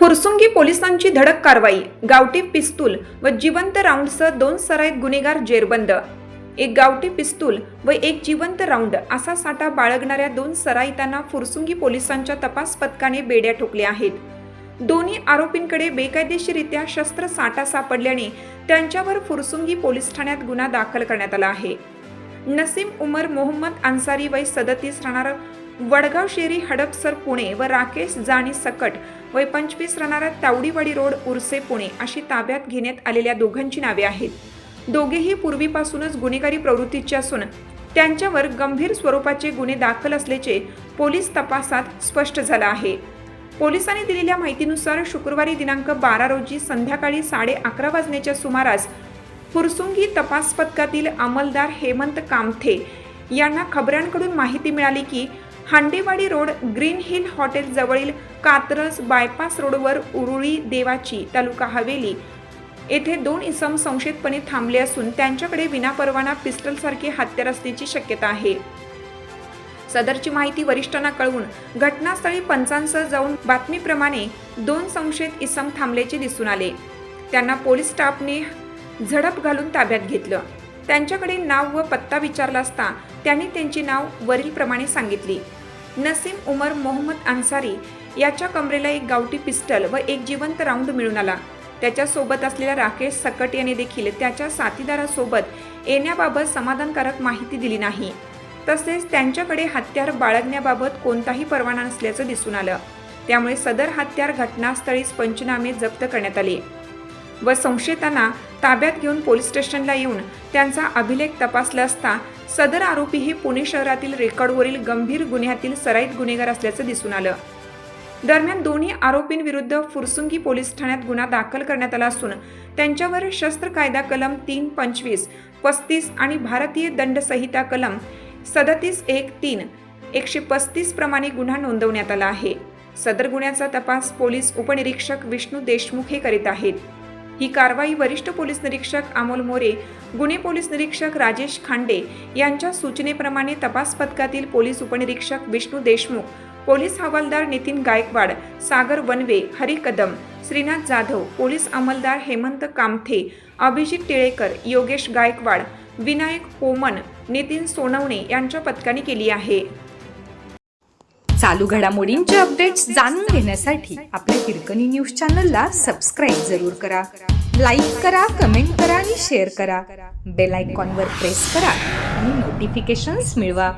फुरसुंगी पोलिसांची धडक कारवाई गावठी पिस्तूल व जिवंत राऊंडसह दोन सराईत गुन्हेगार जेरबंद एक गावठी पिस्तूल व एक जिवंत राऊंड असा साठा बाळगणाऱ्या दोन सराईतांना फुरसुंगी पोलिसांच्या तपास पथकाने बेड्या ठोकल्या आहेत. दोन्ही आरोपींकडे बेकायदेशीरित्या शस्त्र साठा सापडल्याने त्यांच्यावर फुरसुंगी पोलीस ठाण्यात गुन्हा दाखल करण्यात आला आहे. नसीम उमर मोहम्मद अन्सारी वय सदतीस राहणार वडगाव शेरी हडपसर पुणे व राकेश जाणी सकट वय पंचवीस राहणारा तावडीवाडी रोड उर्से पुणे अशी ताब्यात घेण्यात आलेल्या दोघांची नावे आहेत. दोघेही पूर्वीपासूनच गुन्हेगारी प्रवृत्तीचे असून त्यांच्यावर गंभीर स्वरूपाचे गुन्हे दाखल असल्याचे पोलीस तपासात स्पष्ट झालं आहे. पोलिसांनी दिलेल्या माहितीनुसार शुक्रवारी दिनांक बारा रोजी संध्याकाळी साडे अकरा वाजण्याच्या सुमारास फुरसुंगी तपास पथकातील अंमलदार हेमंत कामथे यांना खबरांकडून माहिती मिळाली की Handewadi road green hill hotel जवळील कात्रज बायपास रोडवर उरुळी देवाची तालुका हवेली येथे दोन इसम संशयितपणे थांबले असून त्यांच्याकडे विनापरवाना पिस्टलसारखे हत्यार असण्याची शक्यता आहे. सदरची माहिती वरिष्ठांना कळवून घटनास्थळी पंचांसह जाऊन बातमीप्रमाणे दोन संशयित इसम थांबल्याचे दिसून आले. त्यांना पोलीस स्टाफने झडप घालून ताब्यात घेतलं. त्यांच्याकडे नाव व पत्ता विचारला असता त्यांनी त्यांची नाव वरीलप्रमाणे सांगितली. नसीम उमर मोहम्मद अन्सारी याच्या कमरेला एक गावठी पिस्टल व एक जिवंत राऊंड मिळून आला. त्याच्यासोबत असलेल्या राकेश सकट याने देखील त्याच्या साथीदारासोबत येण्याबाबत समाधानकारक माहिती दिली नाही. तसेच त्यांच्याकडे हत्यार बाळगण्याबाबत कोणताही परवाना नसल्याचं दिसून आलं. त्यामुळे सदर हत्यार घटनास्थळीच पंचनामे जप्त करण्यात आले. व संशयितांना ताब्यात घेऊन पोलीस स्टेशनला येऊन त्यांचा अभिलेख तपासला असता सदर आरोपी हे पुणे शहरातील रेकॉर्डवरील गंभीर गुन्ह्यातील सराईत गुन्हेगार असल्याचं दिसून आलं. दरम्यान दोन्ही आरोपींविरुद्ध फुरसुंगी पोलीस ठाण्यात गुन्हा दाखल करण्यात आला असून त्यांच्यावर शस्त्र कायदा कलम तीन पंचवीस पस्तीस आणि भारतीय दंड संहिता कलम सदतीस एक तीन एकशे पस्तीस प्रमाणे गुन्हा नोंदवण्यात आला आहे. सदर गुन्ह्याचा तपास पोलीस उपनिरीक्षक विष्णू देशमुख हे करीत आहेत. ही कारवाई वरिष्ठ पोलीस निरीक्षक अमोल मोरे गुन्हे पोलीस निरीक्षक राजेश खांडे यांच्या सूचनेप्रमाणे तपास पथकातील पोलीस उपनिरीक्षक विष्णू देशमुख पोलीस हवालदार नितीन गायकवाड सागर वनवे हरी कदम श्रीनाथ जाधव पोलीस अंमलदार हेमंत कामथे अभिजित टिळेकर योगेश गायकवाड विनायक पोमन नितीन सोनवणे यांच्या पथकाने केली आहे. चालू घडामोडींचे अपडेट्स जाणून घेण्यासाठी आपल्या हिरकणी न्यूज चॅनलला सबस्क्राईब जरूर करा. लाईक करा कमेंट करा आणि शेअर करा. बेल आयकॉनवर प्रेस करा आणि नोटिफिकेशन्स मिळवा.